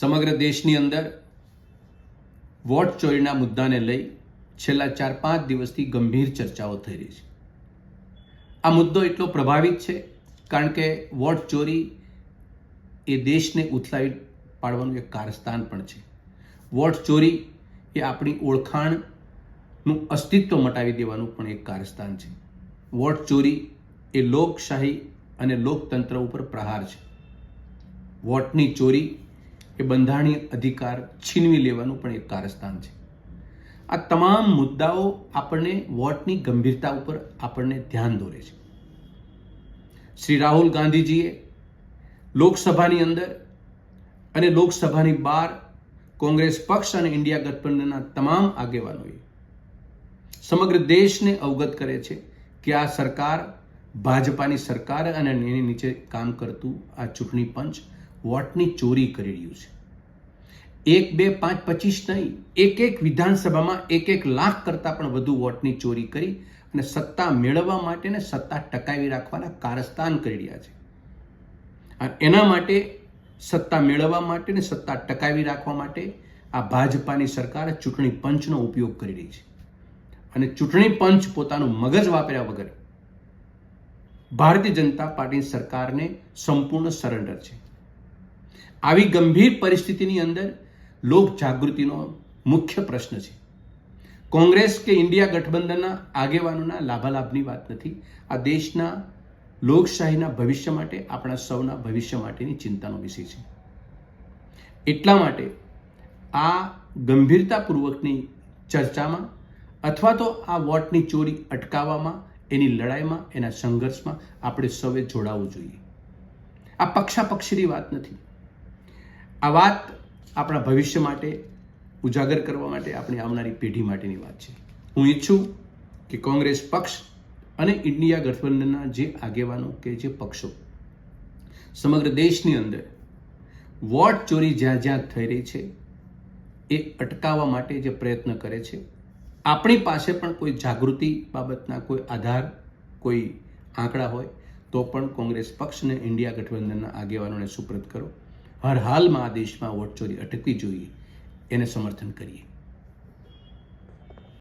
સમગ્ર દેશની અંદર વોટ ચોરીના મુદ્દાને લઈ છેલ્લા ચાર પાંચ દિવસથી ગંભીર ચર્ચાઓ થઈ રહી છે. આ મુદ્દો એટલો પ્રભાવિત છે કારણ કે વોટ ચોરી એ દેશને ઉથલાવી પાડવાનું એક કારસ્તાન પણ છે. વોટ ચોરી એ આપણી ઓળખાણનું અસ્તિત્વ મટાવી દેવાનું પણ એક કારસ્તાન છે. વોટ ચોરી એ લોકશાહી અને લોકતંત્ર ઉપર પ્રહાર છે. વોટની ચોરી એ બંધારણીય અધિકાર છીનવી લેવાનું પણ એક કારસ્તાન છે. આ તમામ મુદ્દાઓ આપણને વોટની ગંભીરતા ઉપર આપણને ધ્યાન દોરે છે. શ્રી રાહુલ ગાંધીજીએ લોકસભાની અંદર અને લોકસભાની બહાર કોંગ્રેસ પક્ષ અને ઇન્ડિયા ગઠબંધનના તમામ આગેવાનોએ સમગ્ર દેશને અવગત કરે છે કે આ સરકાર ભાજપાની સરકાર અને એની નીચે કામ કરતું આ ચૂંટણી પંચ વોટની ચોરી કરી રહ્યું છે. એક, બે, પાંચ, પચીસ નહીં, એક એક વિધાનસભામાં એક એક લાખ કરતાં પણ વધુ વોટની ચોરી કરી અને સત્તા મેળવવા માટે ને સત્તા ટકાવી રાખવાના કારસ્તાન કરી રહ્યા છે. એના માટે સત્તા મેળવવા માટે ને સત્તા ટકાવી રાખવા માટે આ ભાજપાની સરકાર ચૂંટણી પંચનો ઉપયોગ કરી રહી છે. અને ચૂંટણી પંચ પોતાનું મગજ વાપર્યા વગર ભારતીય જનતા પાર્ટી સરકારને સંપૂર્ણ સરેન્ડર છે. આવી ગંભીર પરિસ્થિતિની અંદર લોક જાગૃતિનો મુખ્ય પ્રશ્ન છે. કોંગ્રેસ કે ઇન્ડિયા ગઠબંધનના આગેવાનોના લાભાલાભની વાત નથી. આ દેશના લોકશાહીના ભવિષ્ય માટે, આપણા સૌના ભવિષ્ય માટેની ચિંતાનો વિષય છે. એટલા માટે આ ગંભીરતાપૂર્વકની ચર્ચામાં અથવા તો આ વોટની ચોરી અટકાવવામાં, એની લડાઈમાં, એના સંઘર્ષમાં આપણે સૌએ જોડાવવું જોઈએ. આ પક્ષાપક્ષીની વાત નથી. આ વાત આપણા ભવિષ્ય માટે, ઉજાગર કરવા માટે, આપણી આવનારી પેઢી માટેની વાત છે. હું ઈચ્છું કે કોંગ્રેસ પક્ષ અને ઇન્ડિયા ગઠબંધનના જે આગેવાનો કે જે પક્ષો સમગ્ર દેશની અંદર વોટ ચોરી જ્યાં જ્યાં થઈ રહી છે, એ અટકાવવા માટે જે પ્રયત્ન કરે છે, આપણી પાસે પણ કોઈ જાગૃતિ બાબતના કોઈ આધાર, કોઈ આંકડા હોય, તો પણ કોંગ્રેસ પક્ષ અને ઇન્ડિયા ગઠબંધનના આગેવાનોને સુપ્રત કરો. હર હાલમાં આ દેશમાં વોટ ચોરી અટકવી જોઈએ. એને સમર્થન કરીએ.